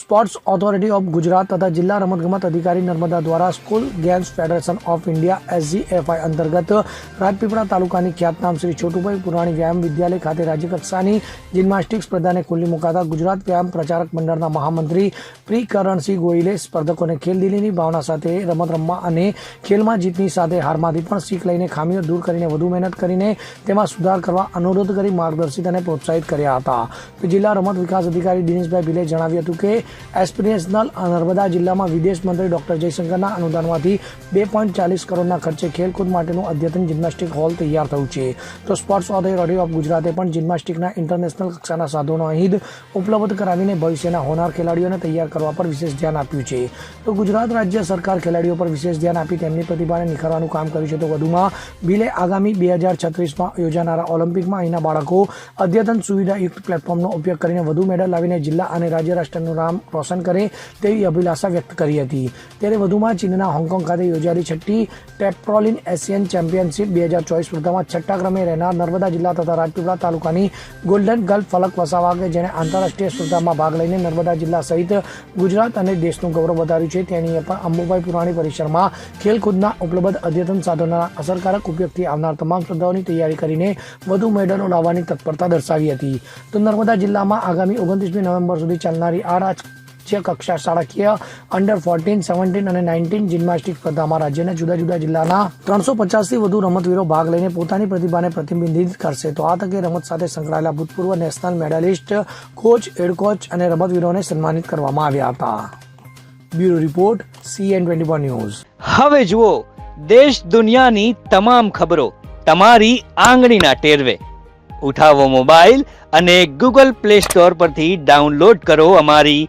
Sports authority of Gujarat તથા જિલ્લા રમતગમત અધિકારી નર્મદા દ્વારા school games federation of India, SGFI અંતર્ગત રાજપીપળા તાલુકાની ખ્યાતનામ શ્રી છોટુભાઈ પુરાણી વ્યાયામ વિદ્યાલય ખાતે રાજ્યકક્ષાની જિમ્નાસ્ટિક સ્પર્ધાને ખુલ્લી મુકાતા ગુજરાત વ્યાયામ પ્રચારક મંડળના મહામંત્રી પ્રી કરણસિંહ ગોયલે સ્પર્ધકોને ખેલદિલીની ભાવના સાથે રમત રમવા અને ખેલમાં જીતની સાથે હારમાંથી પણ શીખ લઈને ખામીઓ દૂર કરીને વધુ મહેનત કરીને તેમાં સુધાર કરવા અનુરોધ કરી માર્ગદર્શિત અને પ્રોત્સાહિત કર્યા હતા. જિલ્લા રમત વિકાસ અધિકારી દિનેશભાઈ ભીલે જણાવ્યું હતું કે એસ્પિરેશનલ નર્મદા જિલ્લામાં વિદેશ મંત્રી ડોક્ટર જયશંકરના અનુદાનમાંથી બે પોઈન્ટ ચાલીસ કરોડના ખર્ચે ખેલકૂદ માટેનું અદ્યતન જિમ્નાસ્ટિક હોલ તૈયાર થયું છે. તો સ્પોર્ટ્સ ઓથોરિટી ઓફ ગુજરાતે પણ જિમ્નાસ્ટિકના ઇન્ટરનેશનલ કક્ષાના સાધનો અહીં ઉપલબ્ધ કરાવીને ભવિષ્યના હોનાર ખેલાડીઓને તૈયાર કરવા પર વિશેષ ધ્યાન આપ્યું છે. તો ગુજરાત રાજ્ય સરકાર ખેલાડીઓ પર વિશેષ ધ્યાન આપી તેમની પ્રતિભાને નિખારવાનું કામ કર્યું છે. તો વધુમાં બિલે આગામી બે હજાર છત્રીસમાં યોજાનારા ઓલિમ્પિકમાં અહીંના બાળકો અદ્યતન સુવિધાયુક્ત પ્લેટફોર્મનો ઉપયોગ કરીને વધુ મેડલ લાવીને જિલ્લા અને રાજ્ય રાષ્ટ્રનું નામ રોશન કરે તેવી અભિલાષા વ્યક્ત કરી હતી. ત્યારે વધુમાં ચીનના હોંગકોંગ ખાતે યોજાયેલી છઠ્ઠી ટેપ્રોલિન એશિયન ચેમ્પિયનશિપ બે હજાર ચોવીસ સ્પર્ધામાં છઠ્ઠા ક્રમે રહેનાર નર્મદા જિલ્લા તથા રાજપીપળા તાલુકાની ગોલ્ડન ગર્લ ફલક વસાવા કે જેણે આંતરરાષ્ટ્રીય સ્પર્ધામાં ભાગ લઈને નર્મદા જિલ્લા સહિત ગુજરાત અને દેશનું ગૌરવ વધાર્યું છે. તેની પણ અંબુભાઈ પુરાણી પરિસરમાં ખેલકૂદના ઉપલબ્ધ અદ્યતન સાધનોના અસરકારક ઉપયોગથી આવનાર તમામ સ્પર્ધાઓની તૈયારી કરીને વધુ મેડલો લાવવાની તત્પરતા દર્શાવી હતી. તો નર્મદા જિલ્લામાં આગામી ઓગણત્રીસમી નવેમ્બર સુધી ચાલનારી આ રાજ્ય કક્ષા શાળાકીય અંડર ફોર્ટીન સેવન્ટીન અને નાઇન્ટીન જિમ્નાસ્ટિક સ્પર્ધામાં રાજ્યના જુદા જુદા જિલ્લાના ત્રણસો પચાસથી વધુ રમતવીરો ભાગ લઈને પોતાની પ્રતિભાને પ્રતિબિંબિત કરશે. તો આ તકે રમત સાથે સંકળાયેલા ભૂતપૂર્વ નેશનલ મેડાલિસ્ટ કોચ હેડ અને રમતવીરોને સન્માનિત કરવામાં આવ્યા હતા. Bureau report CN twenty news. હવે જુઓ, દેશ દુનિયાની તમામ ખબરો તમારી આંગળીના ટેરવે. ઉઠાવો મોબાઈલ અને ગૂગલ પ્લે સ્ટોર પરથી ડાઉનલોડ કરો અમારી